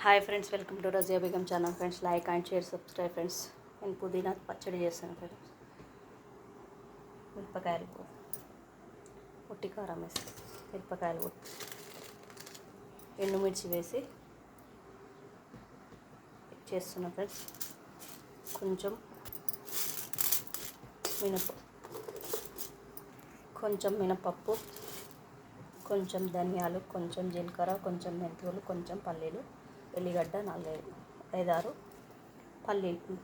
Hi friends welcome to Razia Begum channel friends like and share subscribe friends నేను పుదీనా పచ్చడి చేస్తాను friends మిరపకాయలు ఉట్టి కారం వేసి మిరపకాయలు ఎండుమిర్చి వేసి చేస్తున్నా ఫ్రెండ్స్ కొంచెం మినప కొంచెం మినపప్పు కొంచెం ధనియాలు కొంచెం జీలకర్ర కొంచెం మెంతులు కొంచెం పల్లీలు ఎల్లిగడ్డ నాలుగైదు ఐదారు పల్లీలు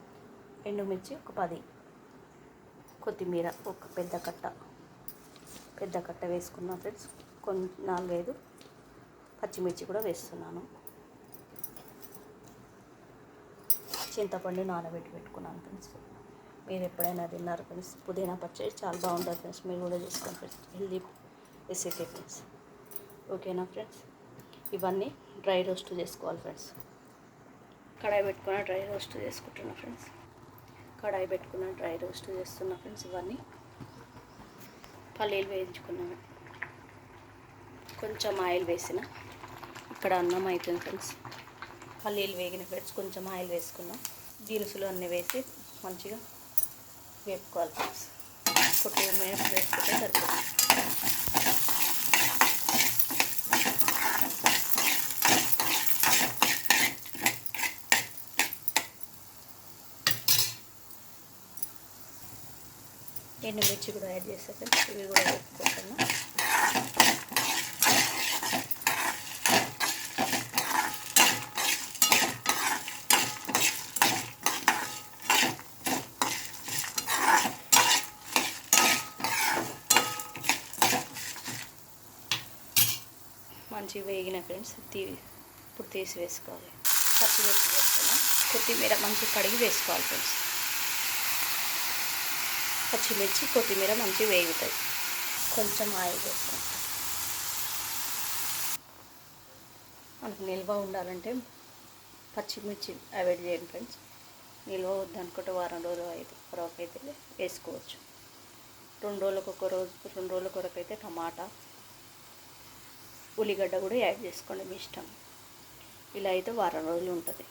ఎండుమిర్చి ఒక పది కొత్తిమీర ఒక పెద్ద కట్ట. పెద్ద కట్ట వేసుకున్నాను ఫ్రెండ్స్ కొన్ని నాలుగైదు పచ్చిమిర్చి కూడా వేస్తున్నాను. చింతపండు నానబెట్టి పెట్టుకున్నాను ఫ్రెండ్స్. మీరు ఎప్పుడైనా తిన్నారు ఫ్రెండ్స్? పుదీనా పచ్చడి చాలా బాగుంటుంది ఫ్రెండ్స్. మీరు కూడా చేసుకోండి ఫ్రెండ్స్. Healthy recipe friends. ఓకేనా ఫ్రెండ్స్? ఇవన్నీ డ్రై రోస్ట్ చేసుకోవాలి ఫ్రెండ్స్. కడాయి పెట్టుకున్న డ్రై రోస్ట్ చేసుకుంటున్నా ఫ్రెండ్స్. కడాయి పెట్టుకున్న డ్రై రోస్ట్ చేస్తున్నా ఫ్రెండ్స్ ఇవన్నీ. పల్లీలు వేయించుకున్నాను. కొంచెం ఆయిల్ వేసిన. ఇక్కడ అన్నం అవుతుంది ఫ్రెండ్స్. పల్లీలు వేగిన ఫ్రెండ్స్ కొంచెం ఆయిల్ వేసుకున్నాం. దినుసులు అన్నీ వేసి మంచిగా వేపుకోవాలి ఫ్రెండ్స్. కొట్టి మినిట్స్ వేసుకుంటే సరిపోతుంది. ఎండుమిర్చి కూడా యాడ్ చేస్తే ఇవి కూడా వేపుకుంటున్నాం మంచిగా వేగిన ఫ్రెండ్స్ తీ ఇప్పుడు తీసి వేసుకోవాలి. పచ్చిమిర్చి వేసుకున్నాం. కొత్తిమీర మంచిగా కడిగి వేసుకోవాలి ఫ్రెండ్స్. పచ్చిమిర్చి కొత్తిమీర మంచిగా వేగుతాయి. కొంచెం ఆయిల్ వేస్తాం. మనకు నిల్వ ఉండాలంటే పచ్చిమిర్చి అవాయిడ్ చేయండి ఫ్రెండ్స్. నిల్వ వద్దనుకుంటే వారం రోజులు అయితే వరకు అయితే వేసుకోవచ్చు. రెండు రోజులకు ఒక రోజు రెండు రోజుల కొరకు అయితే టమాటా ఉల్లిగడ్డ కూడా యాడ్ చేసుకోండి మీ ఇష్టం. ఇలా అయితే వారం రోజులు ఉంటుంది.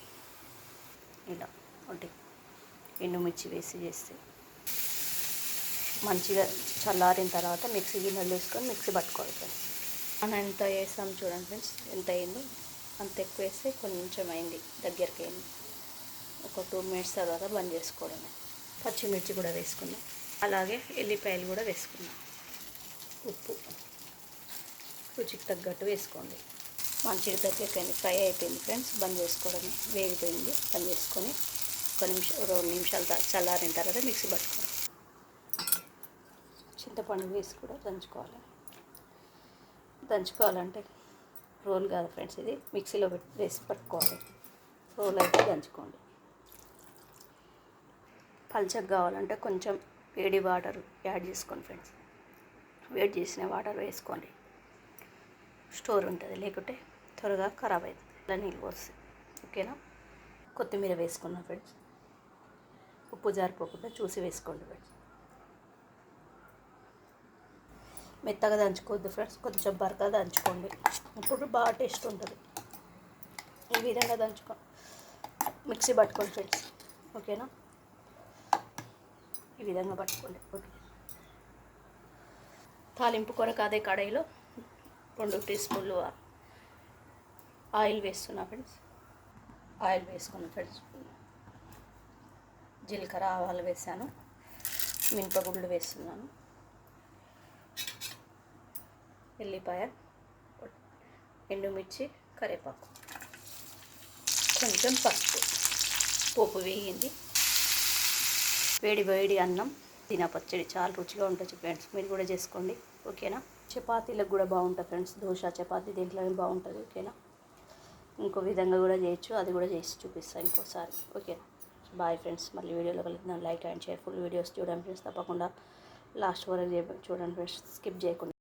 ఇలా ఒకటి ఎండుమిర్చి వేసి చేస్తే. మంచిగా చల్లారిన తర్వాత మిక్సీ గిన్నెలు వేసుకొని మిక్సీ పట్టుకోవాలి. ఫ్రెండ్స్ మనం ఎంత వేసాం చూడండి ఫ్రెండ్స్ ఎంత అయిందో. అంత ఎక్కువ వేస్తే కొంచెం అయింది దగ్గరికి అయింది. ఒక టూ మినిట్స్ తర్వాత బంద్ చేసుకోవడమే. పచ్చిమిర్చి కూడా వేసుకున్నాం. అలాగే ఎల్లిపాయలు కూడా వేసుకున్నాం. ఉప్పు. రుచికి తగ్గట్టు వేసుకోండి. మంచిగా దగ్గరికి ఫ్రై అయిపోయింది ఫ్రెండ్స్ బంద్ చేసుకోవడమే. వేగిపోయింది బంద్ చేసుకొని ఒక నిమిషం రెండు నిమిషాలు చల్లారిన తర్వాత మిక్సీ పట్టుకోండి చింతపండు వేసి కూడా దంచుకోవాలి. దంచుకోవాలంటే రోల్ కాదు ఫ్రెండ్స్ ఇది. మిక్సీలో పెట్టి వేసి పట్టుకోవాలి. రోల్ అయితే దంచుకోండి. పల్చగా కావాలంటే కొంచెం వేడి వాటర్ యాడ్ చేసుకోండి ఫ్రెండ్స్. వేడి చేసిన వాటర్ వేసుకోండి. స్టోర్ ఉంటుంది. లేకుంటే త్వరగా ఖరాబ్ అవుతుంది ఇలా నీళ్ళు వస్తుంది ఓకేనా? కొత్తిమీర వేసుకున్నాం ఫ్రెండ్స్. ఉప్పు జారిపోకుండా చూసి వేసుకోండి ఫ్రెండ్స్. మెత్తగా దంచుకోవద్దు ఫ్రెండ్స్ కొంచెం బరకగా దంచుకోండి. ఇప్పుడు బాగా టేస్ట్ ఉంటుంది. ఈ విధంగా దంచుకో మిక్సీ పట్టుకోండి ఫ్రెండ్స్. ఓకేనా? ఈ విధంగా పట్టుకోండి. ఓకే. తాలింపు కొరకు అదే కడాయిలో రెండు టీ స్పూన్లు ఆయిల్ వేస్తున్నా ఫ్రెండ్స్. ఆయిల్ వేసుకున్నా ఫ్రెండ్స్ జీలకర్ర ఆవాలు వేసాను మినపగుళ్ళు వేస్తున్నాను. ఎల్లిపాయ ఎండుమిర్చి కరివేపాకు. కొంచెం పసుపు. పోపు వేగింది వేడి వేడి అన్నం. తిన పచ్చడి చాలా రుచిగా ఉంటుంది ఫ్రెండ్స్. మీరు కూడా చేసుకోండి. ఓకేనా? చపాతీలకు కూడా బాగుంటుంది ఫ్రెండ్స్. దోశ చపాతీ దీంట్లో బాగుంటుంది. ఓకేనా? ఇంకో విధంగా కూడా చేయొచ్చు. అది కూడా చేసి చూపిస్తాను ఇంకోసారి. ఓకేనా? Bye friends. మళ్ళీ వీడియోలో కలుగుతున్నాను like and share. Full videos చూడండి ఫ్రెండ్స్. తప్పకుండా లాస్ట్ వరకు చూడండి ఫ్రెండ్స్. స్కిప్ చేయకుండా.